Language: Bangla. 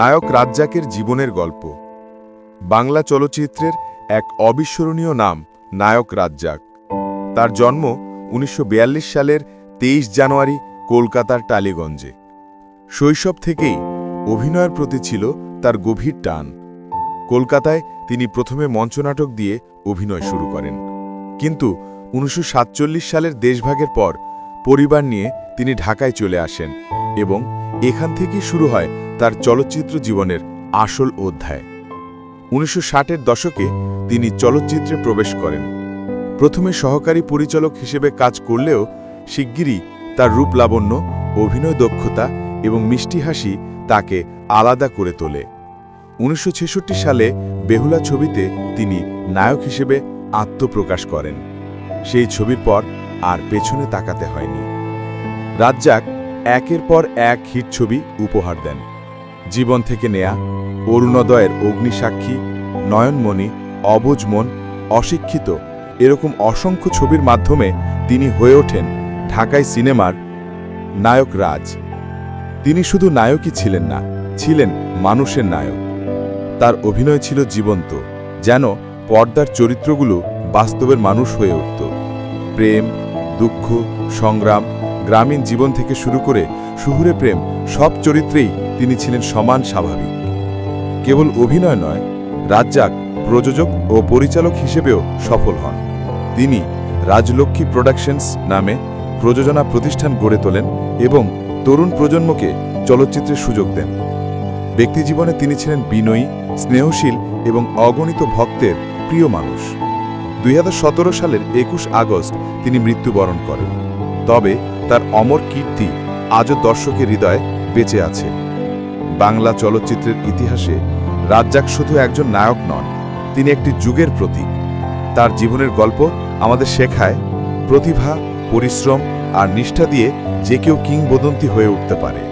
নায়ক রাজ্জাকের জীবনের গল্প। বাংলা চলচ্চিত্রের এক অবিস্মরণীয় নাম, নায়ক রাজ্জাক। তার জন্ম উনিশশো সালের তেইশ জানুয়ারি কলকাতার টালিগঞ্জে। শৈশব থেকেই অভিনয়ের প্রতি ছিল তার গভীর টান। কলকাতায় তিনি প্রথমে মঞ্চনাটক দিয়ে অভিনয় শুরু করেন। কিন্তু উনিশশো সাতচল্লিশ সালের দেশভাগের পর পরিবার নিয়ে তিনি ঢাকায় চলে আসেন এবং এখান থেকেই শুরু হয় তার চলচ্চিত্র জীবনের আসল অধ্যায়। উনিশশো ষাটের দশকে তিনি চলচ্চিত্রে প্রবেশ করেন। প্রথমে সহকারী পরিচালক হিসেবে কাজ করলেও শিগগিরই তার রূপ লাবণ্য, অভিনয় দক্ষতা এবং মিষ্টি হাসি তাকে আলাদা করে তোলে। উনিশশো ছেষট্টি সালে বেহুলা ছবিতে তিনি নায়ক হিসেবে আত্মপ্রকাশ করেন। সেই ছবির পর আর পেছনে তাকাতে হয়নি। রাজ্জাক একের পর এক হিট ছবি উপহার দেন। জীবন থেকে নেয়া অরুণোদয়ের অগ্নিসাক্ষী, নয়নমণি, অবুজমন, অশিক্ষিত এরকম অসংখ্য ছবির মাধ্যমে তিনি হয়ে ওঠেন ঢাকায় সিনেমার নায়ক রাজ। তিনি শুধু নায়কই ছিলেন না, ছিলেন মানুষের নায়ক। তার অভিনয় ছিল জীবন্ত, যেন পর্দার চরিত্রগুলো বাস্তবের মানুষ হয়ে উঠত। প্রেম, দুঃখ, সংগ্রাম গ্রামীণ জীবন থেকে শুরু করে শহুরে প্রেম সব চরিত্রেই তিনি ছিলেন সমান স্বাভাবিক। কেবল অভিনয় নয়, রাজ্জাক প্রযোজক ও পরিচালক হিসেবেও সফল হন। তিনি রাজলক্ষ্মী প্রোডাকশনস নামে প্রযোজনা প্রতিষ্ঠান গড়ে তোলেন এবং তরুণ প্রজন্মকে চলচ্চিত্রের সুযোগ দেন। ব্যক্তিজীবনে তিনি ছিলেন বিনয়ী, স্নেহশীল এবং অগণিত ভক্তের প্রিয় মানুষ। দুই হাজার সতেরো সালের একুশ আগস্ট তিনি মৃত্যুবরণ করেন। তবে তার অমর কীর্তি আজও দর্শকের হৃদয়ে বেঁচে আছে। বাংলা চলচ্চিত্রের ইতিহাসে রাজ্জাক শুধু একজন নায়ক নন, তিনি একটি যুগের প্রতীক। তার জীবনের গল্প আমাদের শেখায় প্রতিভা, পরিশ্রম আর নিষ্ঠা দিয়ে যে কেউ কিংবদন্তি হয়ে উঠতে পারে।